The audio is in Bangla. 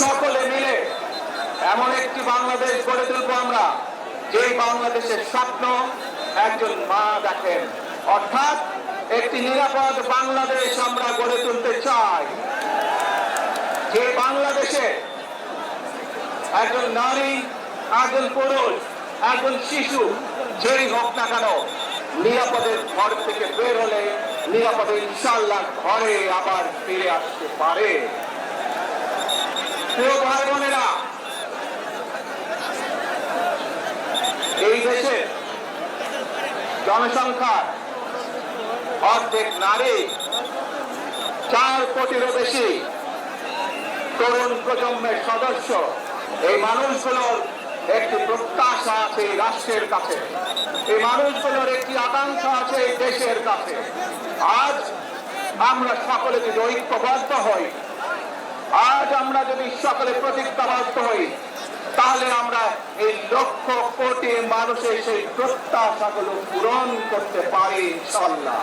সকলে মিলে এমন একটি বাংলাদেশ গড়ে তুলবো আমরা যে বাংলাদেশের স্বপ্ন একজন মা দেখেন। অর্থাৎ একটি নিরাপদ বাংলাদেশ আমরা গড়ে তুলতে চাই। যে বাংলাদেশে একজন নারী, একজন পুরুষ, একজন শিশু, যেই হোক না কেন, নিরাপদের ঘর থেকে বের হলে নিরাপদে ইনশাল্লাহ ঘরে আবার ফিরে আসতে পারে। প্রিয় ভাই বোনেরা, এই দেশে জনসংখ্যার অর্ধেক নারী, চার কোটিরও বেশি তরুণ প্রজন্মের সদস্য। এই মানুষগুলোর একটি প্রত্যাশা আছে রাষ্ট্রের কাছে। এই মানুষগুলোর একটি আকাঙ্ক্ষা আছে দেশের কাছে। আজ আমরা সকলে যদি ঐক্যবদ্ধ হই আজ আমরা যদি সকলে প্রতিজ্ঞাবদ্ধ হই, তাহলে আমরা এই লক্ষ কোটি মানুষের সেই প্রত্যাশাগুলো পূরণ করতে পারি ইনশাল্লাহ